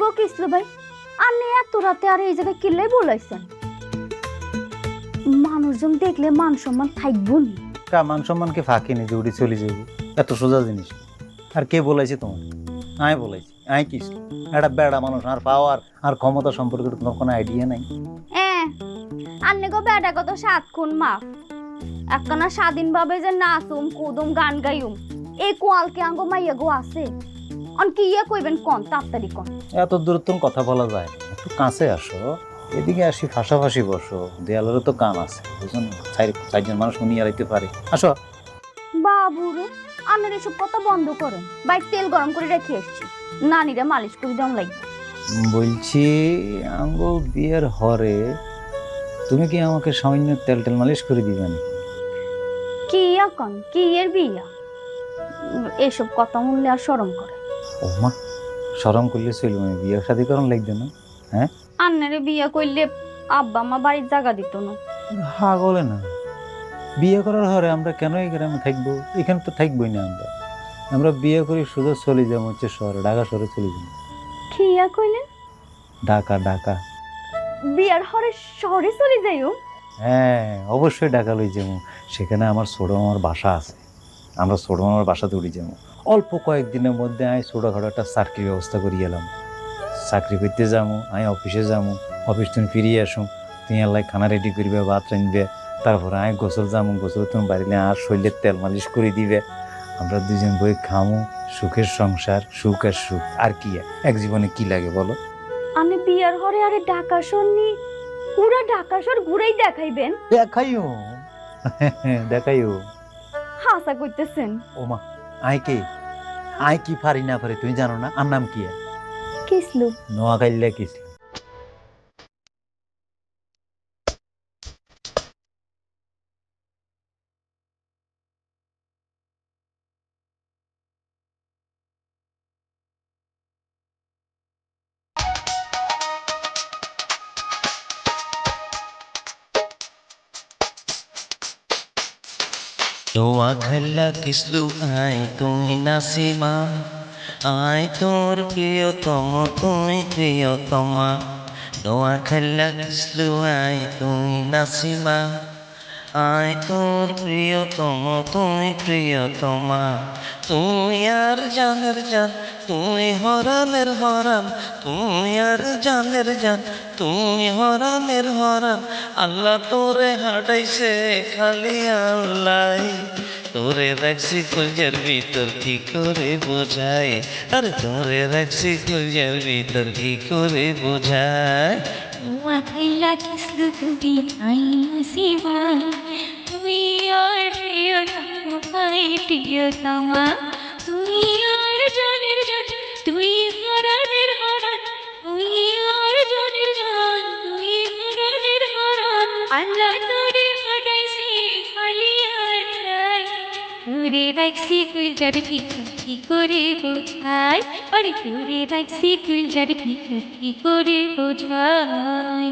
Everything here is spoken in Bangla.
গো কিসলু ভাই? আপনি এত রাতে আর এই জায়গায় কিল্লাই বলাইছেন? মানুষজন দেখলে মান সম্মান থাকব নি। কা মান সম্মানকে ফাঁকি নি চলে যাব এত সোজা জিনিস। আর কে তোমার? আই বলেছি আই কি একটা বেড়া মানুষ আর পাওয়ার আর ক্ষমতা সম্পর্কে তোমার কোনো আইডিয়া নাই। এ আন্নে গো বেটা কত সাত খুন মাফ। একখানা স্বাধীন ভাবে যে নাচুম কুদুম গান গাইুম এই কোয়ালকে আঙ্গো মাইয়া গো আছে। অন কি ইয়া কইবেন কোন? তাড়াতাড়ি কোন। এত দূরত্ব কথা বলা যায় না। একটু কাছে আসো। এদিকে আসি ফাঁসাফাঁসি বসো। দেয়ালেরও তো কান আছে বুঝুন? চারজন মানুষ নিয়ে আড়াইতে পারে। আসো। বাবুরে আনের এসব কথা বন্ধ করেন। বাইক তেল গরম করে রেখে এসছি। নানিরা মালিশ করে দেন লাগবে। বলছি আঙ্গো বিয়ের হরে তুমি কি আমাকে সামান্য তেল টেল মালিশ করে দিবেন? কি এখন কি এর বিয়া? এসব কথা শুনলে আর শরম করে। ও মা সরম করলে চলবে না বিয়ে শাদি করন লাগবে না আন্নারে বিয়া করলে আব্বা মা বাড়ির জায়গা দিত না। হা বলে না। বিয়ে করার হরে আমরা কেন এই গ্রামে থাকব? এখানে তো থাকবোই না আমরা। আমরা বিয়ে করি শুধু চলে যাব হচ্ছে শহরে ঢাকা শহরে চলে যাব। কি ইয়া কইলেন? ঢাকা ঢাকা। বিয়ার হরে শহরে চলে যাইও? হ্যাঁ অবশ্যই ঢাকা লই যাব। সেখানে আমার ছোট আমার বাসা আছে। আমরা ছোট আমার বাসাতে উঠে যাব। অল্প কয়েকদিনের মধ্যে আমি ছোটোখাটো একটা চাকরির ব্যবস্থা করে এলাম। চাকরি করতে যাব আমি অফিসে যাব অফিস তুমি ফিরিয়ে আসুম তুমি আল্লাহ খানা রেডি করবে ভাত রাঁধবে তারপরে আমি গোসল যাব গোসল তুমি বাড়িলে আর শরীরের তেল মালিশ করে দিবে। আমরা দুজন বই খামু সুখের সংসার সুখ আর সুখ। আর কি এক জীবনে কি লাগে বলো? আমি বিয়ার হরে আরে ঢাকা শহর পুরা ঢাকা শহর ঘুরেই দেখাইবেন। দেখাইও। দেখাইও। হাসা করতেছেন ও মা আই কে? আই কি পারি না পারি তুমি জানো না আর নাম কি কিসলু? নোয়াখাইল্লা কিস দোয়া খেলা কিসলু আয় তুই নাসিমা। আয় তোর প্রিয়তম তুমি প্রিয়তমা। দোয়া খেলা কিসলু আয় তুই নাসিমা। আয় তোর প্রিয়তম তুমি প্রিয়তমা তুই আর জানের জান, তুই হরানের হরান, তুই আর জানের জান, তুই হরানের হরান। আল্লাহ তোরে হাঁটাইছে, খালি আল্লাহ। তোরে রাখছি কুলজার ভিতর কি করে বোঝায়? আরে তোরে রাখছি কুলজার ভিতর কি করে বোঝায়? Tubi aina siva Tui ar priyo namukai priyo tama Tui ar janir jan Tui haranir haran Tui ar janir jan Tui haranir haran তুরে রাখছি যার ভিতর কি করে বোঝাই আরে তুরে রাখছি যার ভিতর কি করে বোঝাই